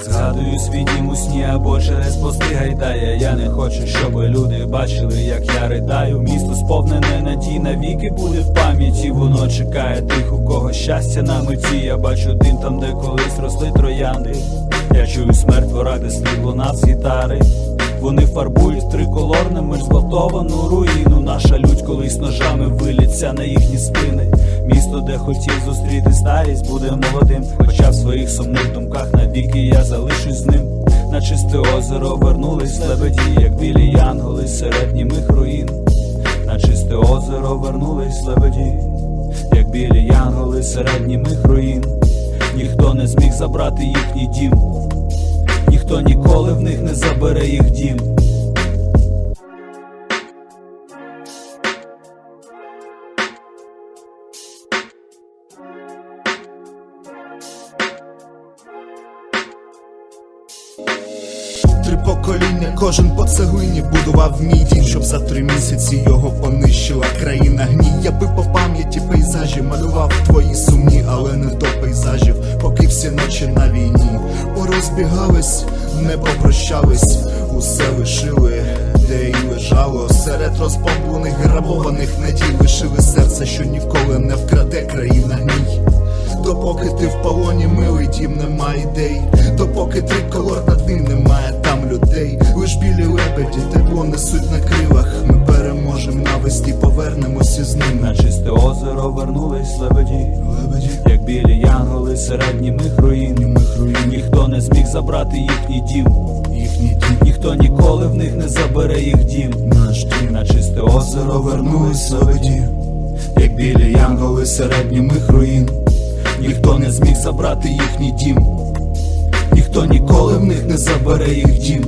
Згадую свій дім у сні або через пости гайдає. Я не хочу, щоб люди бачили, як я ридаю. Місто сповнене надій навіки буде в пам'яті. Воно чекає тих, у кого щастя на меті. Я бачу дим там, де колись росли трояни. Я чую смерть вора, де слід лунав з гітари. Вони фарбують триколорними зґвалтовану руїну. Наша людь колись ножами виліться на їхні спини. Місто, де хотів зустріти старість, буде молодим. Хоча в своїх сумних думках навіки я залишусь з ним. На чисте озеро вернулись лебеді, як білі янголи серед німих руїн. На чисте озеро вернулись лебеді, як білі янголи серед німих руїн. Ніхто не зміг забрати їхній дім. Ніхто ніколи в них не забере їх дім. Три покоління, кожен по цеглині будував мій дім, щоб за три місяці його понищила країна гній. Я би по пам'яті пейзажі малював твої сумні, але не до пейзажів, поки всі ночі на війні. Порозбігались, не попрощались, усе лишили, де й лежало. Серед розбомблених, грабованих надій лишили серце, що ніколи не вкраде країна гній. Допоки ти в полоні, милий дім, нема ідей. Допоки триколор над ним немає лебеді тепло несуть на крилах. Ми переможем навесті, повернемось із ними. На чисте озеро вернулись лебеді, Лебеді, як білі янголи серед німих руїн. німих руїн, Ніхто не зміг забрати їхній дім. їхній дім, Ніхто ніколи в них не забере їх дім. наш дім. На чисте озеро вернулись лебеді, як білі янголи серед німих руїн. Ніхто не зміг забрати їхній дім. Ніхто ніколи в них не забере їх дім.